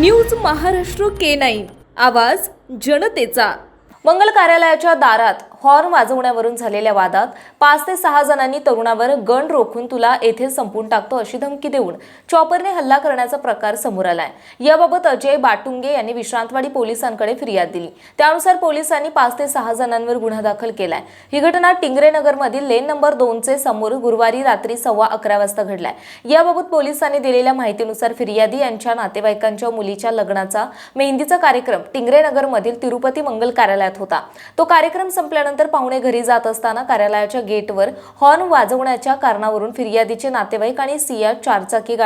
News Maharashtra K nine. आवाज जनतेचा. मंगल कार्यालयाच्या दारात हॉर्न वाजवण्यावरून झालेल्या वादात पाच ते सहा जणांनी तरुणावर गण रोखून तुला येथे संपून टाकतो अशी धमकी देऊन चॉपरने हल्ला करण्याचा प्रकार समोर आलाय. याबाबत अजय बाटुंगे यांनी विश्रांतवाडी पोलिसांकडे फिर्याद दिली. त्यानुसार पोलिसांनी पाच ते सहा जणांवर गुन्हा दाखल केलाय. ही घटना टिंगरे नगरमधील लेन नंबर दोनचे समोर गुरुवारी रात्री सव्वा अकरा वाजता घडलाय. याबाबत पोलिसांनी दिलेल्या माहितीनुसार फिर्यादी यांच्या नातेवाईकांच्या मुलीच्या लग्नाचा मेहंदीचा कार्यक्रम टिंगरे नगरमधील तिरुपती मंगल कार्यालयात होता. तो कार्यक्रम संपल्यानंतर पाहुणे घरी जात असताना कार्यालयाच्या गेटवर हॉर्न वाजवण्याच्या कारणावरून फिर्यादीचे नातेवाईक आणि सिया चारचाकी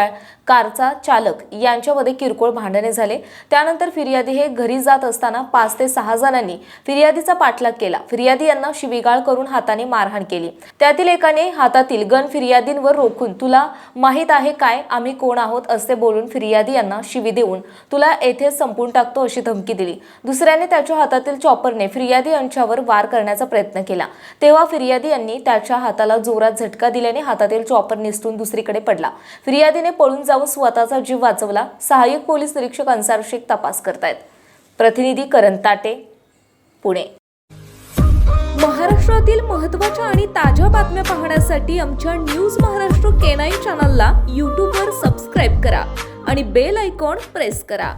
कारचा चालक यांच्यामध्ये किरकोळ भांडणे झाले. त्यानंतर फिर्यादी हे घरी जात असताना पाच ते सहा जणांनी फिर्यादीचा पाठलाग केला. फिर्यादी यांना शिवीगाळ करून हाताने मारहाण केली. त्यातील एकाने हातातील गन फिर्यादींवर रोखून तुला माहीत आहे काय? आम्ही कोण आहोत? असे बोलून फिर्यादी यांना शिवी देऊन तुला येथे संपून टाकतो अशी धमकी दिली. दुसऱ्याने त्याच्या हातातील चॉपरने फिर्यादी यांच्यावर वार करण्याचा प्रयत्न केला. तेव्हा फिर्यादी यांनी त्याच्या हाताला जोरात झटका दिल्याने हातातील चॉपर निसटून दुसरीकडे पडला. फिर्यादीने पळून जाऊन स्वतःचा जीव वाचवला. सहाय्यक पोलीस निरीक्षक अन्सार शेख तपास करतायत. प्रतिनिधी करण ताटे पुणे. महाराष्ट्रातील महत्त्वाच्या आणि ताज्या बातम्या पाहण्यासाठी आमच्या न्यूज महाराष्ट्र केनाई चॅनलला यूट्यूबवर सबस्क्राईब करा आणि बेल आयकॉन प्रेस करा.